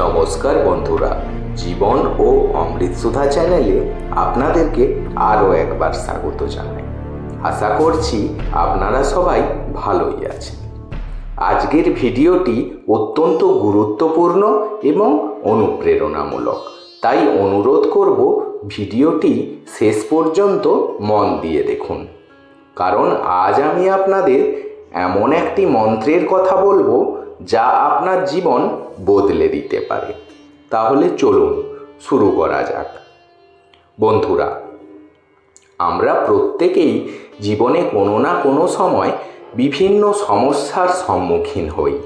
নমস্কার বন্ধুরা, জীবন ও অমৃতসুধা চ্যানেলে আপনাদেরকে আরও একবার স্বাগত জানাই। আশা করছি আপনারা সবাই ভালোই আছেন। আজকের ভিডিওটি অত্যন্ত গুরুত্বপূর্ণ এবং অনুপ্রেরণামূলক, তাই অনুরোধ করব ভিডিওটি শেষ পর্যন্ত মন দিয়ে দেখুন। কারণ আজ আমি আপনাদের এমন একটি মন্ত্রের কথা বলব যা আপনার জীবন বদলে দিতে পারে। তাহলে চলুন শুরু করা যাক। বন্ধুরা, আমরা প্রত্যেকেই জীবনে কোনো না কোনো সময় বিভিন্ন সমস্যার সম্মুখীন হই।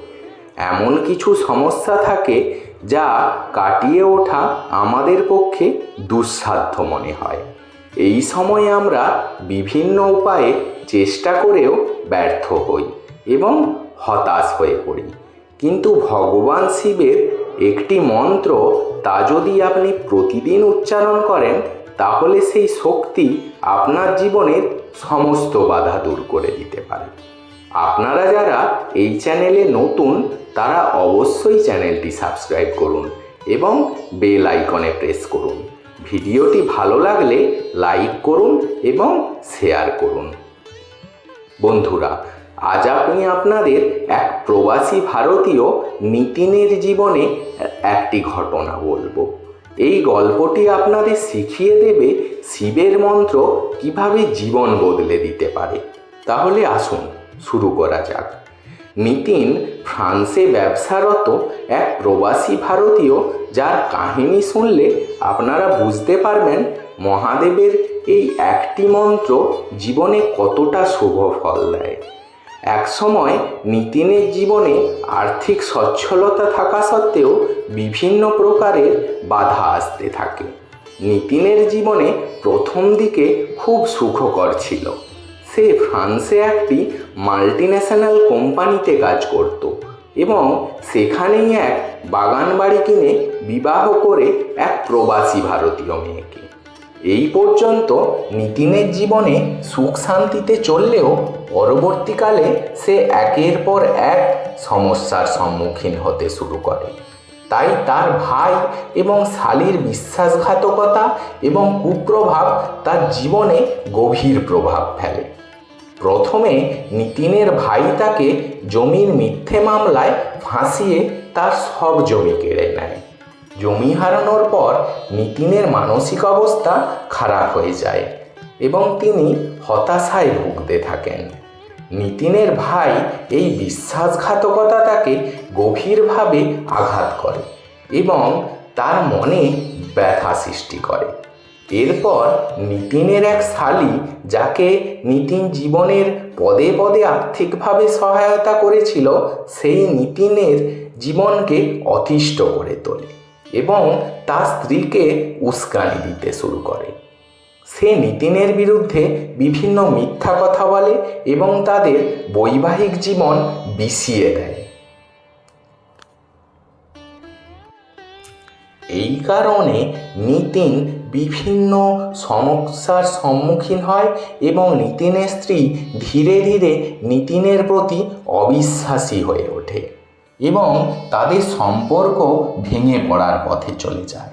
এমন কিছু সমস্যা থাকে যা কাটিয়ে ওঠা আমাদের পক্ষে দুঃসাধ্য মনে হয়। এই সময় আমরা বিভিন্ন উপায়ে চেষ্টা করেও ব্যর্থ হই এবং হতাশ হয়ে পড়ি। কিন্তু ভগবান শিবের একটি মন্ত্র তা যদি আপনি প্রতিদিন উচ্চারণ করেন, তাহলে সেই শক্তি আপনার জীবনের সমস্ত বাধা দূর করে দিতে পারে। আপনারা যারা এই চ্যানেলে নতুন, তারা অবশ্যই চ্যানেলটি সাবস্ক্রাইব করুন এবং বেল আইকনে প্রেস করুন। ভিডিওটি ভালো লাগলে লাইক করুন এবং শেয়ার করুন। বন্ধুরা, আজ আমি আপনাদের এক প্রবাসী ভারতীয় নিতিনের জীবনে একটি ঘটনা বলব। এই গল্পটি আপনাদের শিখিয়ে দেবে শিবের মন্ত্র কীভাবে জীবন বদলে দিতে পারে। তাহলে আসুন, শুরু করা যাক। নিতিন ফ্রান্সে ব্যবসারত এক প্রবাসী ভারতীয় যার কাহিনী শুনলে আপনারা বুঝতে পারবেন মহাদেবের এই একটি মন্ত্র জীবনে কতটা শুভ ফল দেয়। একসময় নিতিনের জীবনে আর্থিক সচ্ছলতা থাকা সত্ত্বেও বিভিন্ন প্রকারের বাধা আসতে থাকে। নিতিনের জীবনে প্রথম দিকে খুব সুখকর ছিল। সে ফ্রান্সে একটি মাল্টিন্যাশনাল কোম্পানিতে কাজ করত এবং সেখানেই এক বাগান বাড়ি কিনে বিবাহ করে এক প্রবাসী ভারতীয় মেয়েকে। এই পর্যন্ত নিতিনের জীবনে সুখ শান্তিতে চললেও পরবর্তীকালে সে একের পর এক সমস্যার সম্মুখীন হতে শুরু করে। তাই তার ভাই এবং শালির বিশ্বাসঘাতকতা এবং কুপ্রভাব তার জীবনে গভীর প্রভাব ফেলে। প্রথমে নিতিনের ভাই তাকে জমির মিথ্যে মামলায় ফাঁসিয়ে তার সব জমি কেড়ে নেয়। জমি হারানোর পর নিতিনের মানসিক অবস্থা খারাপ হয়ে যায় এবং তিনি হতাশায় ভুগতে থাকেন। নিতিনের ভাই এই বিশ্বাসঘাতকতা তাকে গভীরভাবে আঘাত করে এবং তার মনে ব্যথা সৃষ্টি করে। এরপর নিতিনের এক শালি, যাকে নিতিন জীবনের পদে পদে আর্থিকভাবে সহায়তা করেছিল, সেই নিতিনের জীবনকে অতিষ্ঠ করে তোলে। এবং তার স্ত্রীকে উস্কানি দিতে শুরু করে। সে নিতিনের বিরুদ্ধে বিভিন্ন মিথ্যা কথা বলে এবং তাদের বৈবাহিক জীবন বিষিয়ে দেয়। এই কারণে নিতিন বিভিন্ন সমস্যার সম্মুখীন হয় এবং নিতিনের স্ত্রী ধীরে ধীরে নিতিনের প্রতি অবিশ্বাসী হয়ে ওঠে। এবং তাদের সম্পর্ক ভেঙে পড়ার পথে চলে যায়।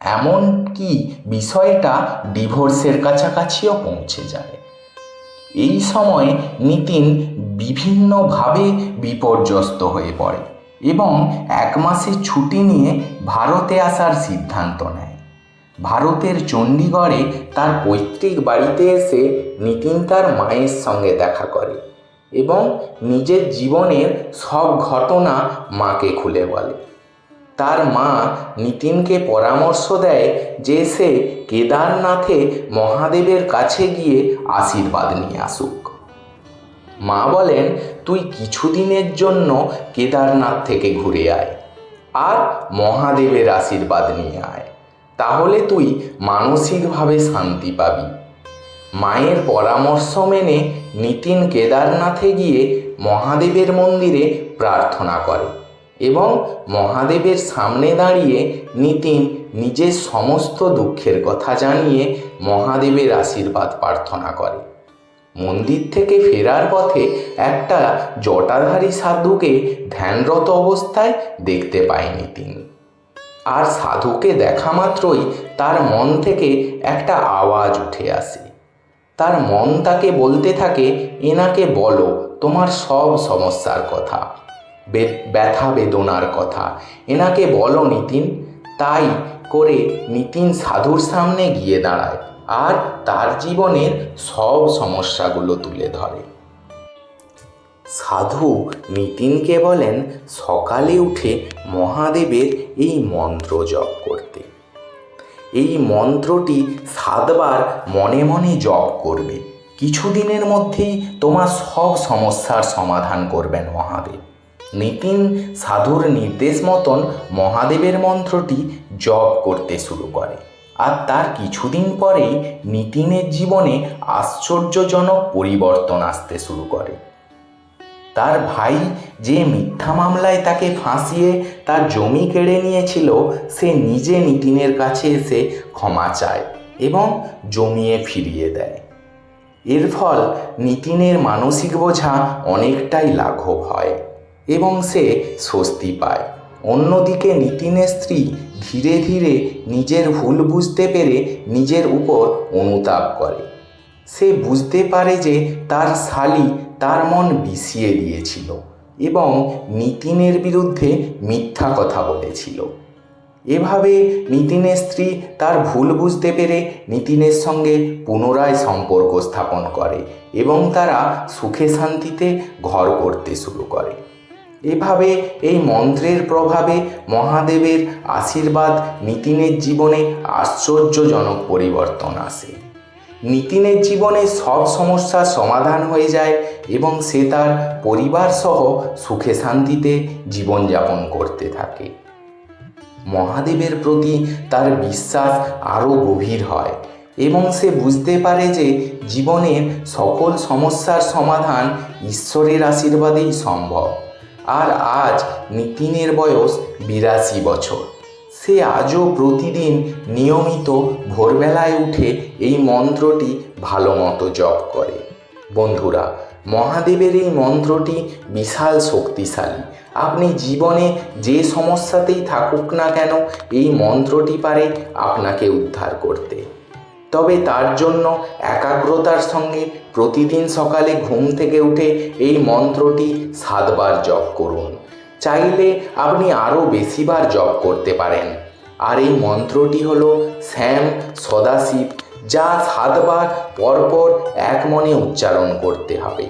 এমন কি বিষয়টা ডিভোর্সের কাছাকাছিও পৌঁছে যায়। এই সময় নিতিন বিভিন্নভাবে বিপর্যস্ত হয়ে পড়ে এবং এক মাসের ছুটি নিয়ে ভারতে আসার সিদ্ধান্ত নেয়। ভারতের চণ্ডীগড়ে তার পৈতৃক বাড়িতে এসে নিতিন তার মায়ের সঙ্গে দেখা করে। এবং নিজের জীবনের সব ঘটনা মাকে খুলে বলে। তার মা নিতিনকে পরামর্শ দেয় যে সে কেদারনাথে মহাদেবের কাছে গিয়ে আশীর্বাদ নিয়ে আসুক। মা বলেন, তুই কিছুদিনের জন্য কেদারনাথ থেকে ঘুরে আয় আর মহাদেবের আশীর্বাদ নিয়ে আয়। তাহলে তুই মানসিকভাবে শান্তি পাবি। মায়ের পরামর্শ মেনে নিতিন কেদারনাথে গিয়ে মহাদেবের মন্দিরে প্রার্থনা করে এবং মহাদেবের সামনে দাঁড়িয়ে নিতিন নিজের সমস্ত দুঃখের কথা জানিয়ে মহাদেবের আশীর্বাদ প্রার্থনা করে। মন্দির থেকে ফেরার পথে একটা জটাধারী সাধুকে ধ্যানরত অবস্থায় দেখতে পায় নিতিন। আর সাধুকে দেখা মাত্রই তার মন থেকে একটা আওয়াজ উঠে আসে। তার মন তাকে বলতে থাকে, এনাকে বলো, তোমার সব সমস্যার কথা ব্যথা বেদনার কথা। এনাকে বলো নিতিন। তাই করে নিতিন সাধুর সামনে গিয়ে দাঁড়ায় আর তার জীবনের সব সমস্যাগুলো তুলে ধরে। সাধু নিতিনকে বলেন, সকালে উঠে মহাদেবের এই মন্ত্র জপ করতে। এই মন্ত্রটি সাতবার মনে মনে জপ করবে। কিছুদিনের মধ্যেই তোমার সব সমস্যার সমাধান করবেন মহাদেব। নিতিন সাধুর নির্দেশ মতন মহাদেবের মন্ত্রটি জপ করতে শুরু করে। আর তার কিছুদিন পরেই নিতিনের জীবনে আশ্চর্যজনক পরিবর্তন আসতে শুরু করে। তার ভাই যে মিথ্যা মামলায় তাকে ফাঁসিয়ে তার জমি কেড়ে নিয়েছিল, সে নিজে নিতিনের কাছে এসে ক্ষমা চায় এবং জমিয়ে ফিরিয়ে দেয়। এর ফল নিতিনের মানসিক বোঝা অনেকটাই লাঘব হয় এবং সে স্বস্তি পায়। অন্যদিকে নিতিনের স্ত্রী ধীরে ধীরে নিজের ভুল বুঝতে পেরে নিজের উপর অনুতাপ করে। সে বুঝতে পারে যে তার শালি তার মন বিষিয়ে দিয়েছিল এবং নিতিনের বিরুদ্ধে মিথ্যা কথা বলেছিল। এভাবে নিতিনের স্ত্রী তার ভুল বুঝতে পেরে নিতিনের সঙ্গে পুনরায় সম্পর্ক স্থাপন করে এবং তারা সুখে শান্তিতে ঘর করতে শুরু করে। এভাবে এই মন্ত্রের প্রভাবে মহাদেবের আশীর্বাদ নিতিনের জীবনে আশ্চর্যজনক পরিবর্তন আসে। নিতিনের জীবনে সব সমস্যার সমাধান হয়ে যায় এবং সে তার পরিবার সহ সুখে শান্তিতে জীবনযাপন করতে থাকে। মহাদেবের প্রতি তার বিশ্বাস আরও গভীর হয় এবং সে বুঝতে পারে যে জীবনের সকল সমস্যার সমাধান ঈশ্বরের আশীর্বাদেই সম্ভব। আর আজ নিতিনের বয়স বিরাশি বছর। সে আজও প্রতিদিন নিয়মিত ভোরবেলায় উঠে এই মন্ত্রটি ভালো মতো জপ করে। বন্ধুরা, মহাদেবের এই মন্ত্রটি বিশাল শক্তিশালী। আপনি জীবনে যে সমস্যাতেই থাকুক না কেন, এই মন্ত্রটি পারে আপনাকে উদ্ধার করতে। তবে তার জন্য একাগ্রতার সঙ্গে প্রতিদিন সকালে ঘুম থেকে উঠে এই মন্ত্রটি সাতবার জপ করুন। চাইলে আপনি আরও বেশিবার জপ করতে পারেন। আর এই মন্ত্রটি হল শ্যাম সদাশিব, যা সাতবার পরপর এক মনে উচ্চারণ করতে হবে।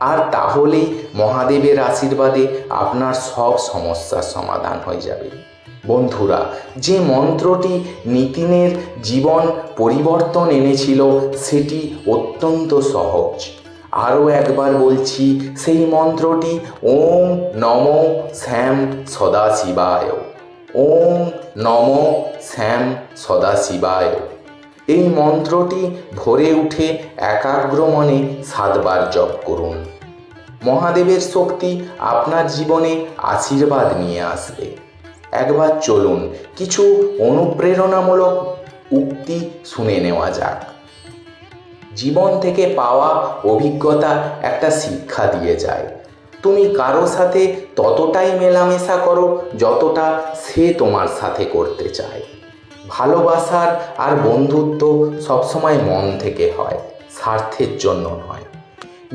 আর তাহলেই মহাদেবের আশীর্বাদে আপনার সব সমস্যার সমাধান হয়ে যাবে। বন্ধুরা, যে মন্ত্রটি নিতিনের জীবন পরিবর্তন এনেছিল, সেটি অত্যন্ত সহজ। আরও একবার বলছি, সেই মন্ত্রটি ওম নম শ্যাম সদাশিবায়। ওম নম শ্যাম সদাশিবায়। এই মন্ত্রটি ভোরে উঠে একাগ্র মনে সাতবার জপ করুন। মহাদেবের শক্তি আপনার জীবনে আশীর্বাদ নিয়ে আসবে। একবার চলুন, কিছু অনুপ্রেরণামূলক উক্তি শুনে নেওয়া যাক। জীবন থেকে পাওয়া অভিজ্ঞতা একটা শিক্ষা দিয়ে যায়। তুমি কারও সাথে ততটাই মেলামেশা করো যতটা সে তোমার সাথে করতে চায়। ভালোবাসার আর বন্ধুত্ব সবসময় মন থেকে হয়, স্বার্থের জন্য নয়।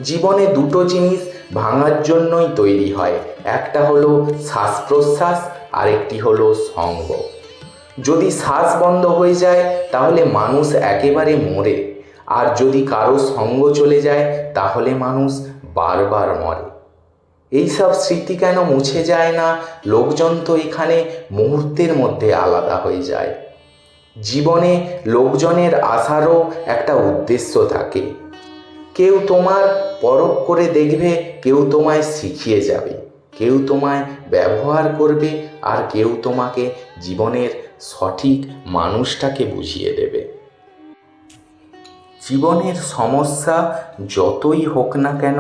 জীবনে দুটো জিনিস ভাঙার জন্যই তৈরি হয়, একটা হলো শ্বাস প্রশ্বাস আরেকটি হলো সঙ্গ। যদি শ্বাস বন্ধ হয়ে যায়, তাহলে মানুষ একেবারে মরে। আর যদি কারও সঙ্গ চলে যায়, তাহলে মানুষ বারবার মরে। এইসব স্মৃতি কেন মুছে যায় না? লোকজন তো এখানে মুহূর্তের মধ্যে আলাদা হয়ে যায়। জীবনে লোকজনের আসারও একটা উদ্দেশ্য থাকে। কেউ তোমার পরখ করে দেখবে, কেউ তোমায় শিখিয়ে যাবে। কেউ তোমায় ব্যবহার করবে আর কেউ তোমাকে জীবনের সঠিক মানুষটাকে বুঝিয়ে দেবে। জীবনের সমস্যা যতই হোক না কেন,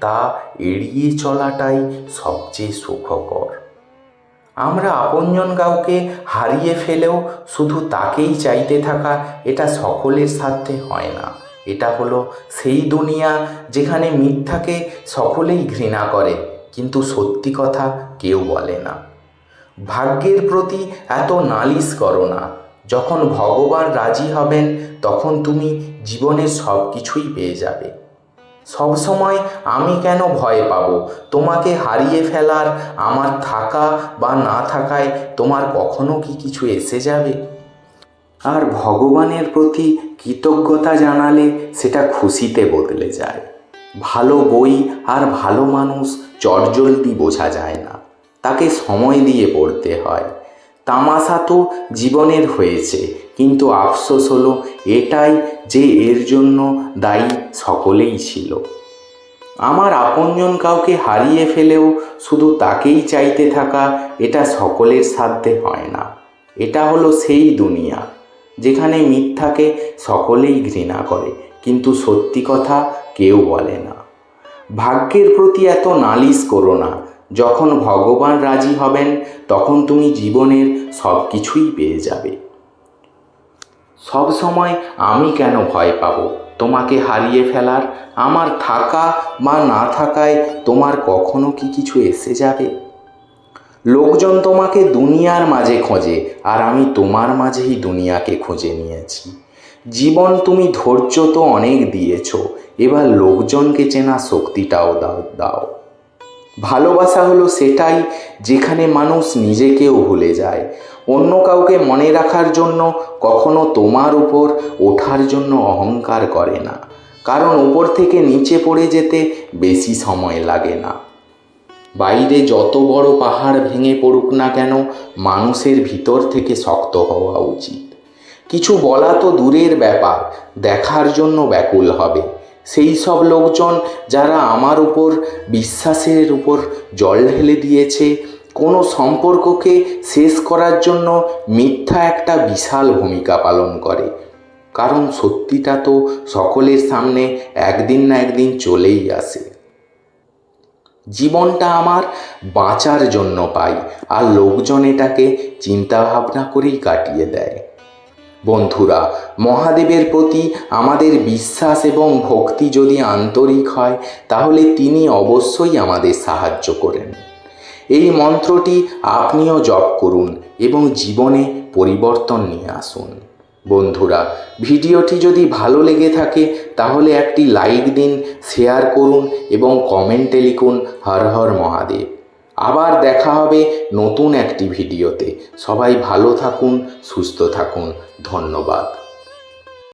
তা এড়িয়ে চলাটাই সবচেয়ে সুখকর। আমরা আপনজন কাউকে হারিয়ে ফেলেও শুধু তাকেই চাইতে থাকা, এটা সকলের সাথে হয় না। এটা হলো সেই দুনিয়া যেখানে মিথ্যাকে সকলেই ঘৃণা করে, কিন্তু সত্যি কথা কেউ বলে না। ভাগ্যের প্রতি এত নালিশ করো না। যখন ভগবান রাজি হবেন, তখন তুমি জীবনের সব কিছুই পেয়ে যাবে। সবসময় আমি কেন ভয় পাব? তোমাকে হারিয়ে ফেলার আমার থাকা বা না থাকায় তোমার কখনো কি কিছু এসে যাবে? আর ভগবানের প্রতি কৃতজ্ঞতা জানালে সেটা খুশিতে বদলে যায়। ভালো বই আর ভালো মানুষ চটজলদি বোঝা যায় না। তাকে সময় দিয়ে পড়তে হয়। তামাশা তো জীবনের হয়েছে, কিন্তু আফসোস হলো এটাই যে এর জন্য দায়ী সকলেই ছিল। আমার আপনজন কাউকে হারিয়ে ফেলেও শুধু তাকেই চাইতে থাকা এটা সকলের সাধ্যে হয় না। এটা হলো সেই দুনিয়া, যেখানে মিথ্যাকে সকলেই ঘৃণা করে, কিন্তু সত্যি কথা কেউ বলে না। ভাগ্যের প্রতি এত নালিশ করো না যখন ভগবান রাজি হবেন, তখন তুমি জীবনের সব কিছুই পেয়ে যাবে। সব সময় আমি কেন ভয় পাবো? তোমাকে হারিয়ে ফেলার আমার থাকা বা না থাকায় তোমার কখনো কি কিছু এসে যাবে? লোকজন তোমাকে দুনিয়ার মাঝে খোঁজে, আর আমি তোমার মাঝেই দুনিয়াকে খুঁজে নিয়েছি। জীবন তুমি ধৈর্য তো অনেক দিয়েছ, এবার লোকজনকে চেনা শক্তিটাও দাও দাও। ভালোবাসা হলো সেটাই যেখানে মানুষ নিজেকেও ভুলে যায়। অন্য কাউকে মনে রাখার জন্য কখনো তোমার উপর ওঠার জন্য অহংকার করে না। কারণ উপর থেকে নিচে পড়ে যেতে বেশি সময় লাগে না। বাইরে যত বড় পাহাড় ভেঙে পড়ুক না কেন মানুষের ভিতর থেকে শক্ত হওয়া উচিত। কিছু বলা তো দূরের ব্যাপার, দেখার জন্য ব্যাকুল হবে। সেই সব লোকজন যারা আমার উপর বিশ্বাসের উপর জল ঢেলে দিয়েছে, কোনো সম্পর্ককে শেষ করার জন্য মিথ্যা একটা বিশাল ভূমিকা পালন করে। কারণ সত্যিটা তো সকলের সামনে একদিন না একদিন চলেই আসে। জীবনটা আমার বাঁচার জন্য পাই, আর লোকজন এটাকে চিন্তাভাবনা করেই কাটিয়ে দেয়। বন্ধুরা, মহাদেবের প্রতি আমাদের বিশ্বাস এবং ভক্তি যদি আন্তরিক হয়, তাহলে তিনি অবশ্যই আমাদের সাহায্য করেন। এই মন্ত্রটি আপনিও জপ করুন এবং জীবনে পরিবর্তন নিয়ে আসুন। বন্ধুরা, ভিডিওটি যদি ভালো লেগে থাকে, তাহলে একটি লাইক দিন, শেয়ার করুন এবং কমেন্টে লিখুন, হর হর মহাদেব। আবার দেখা হবে নতুন একটি ভিডিওতে। সবাই ভালো থাকুন সুস্থ থাকুন। ধন্যবাদ।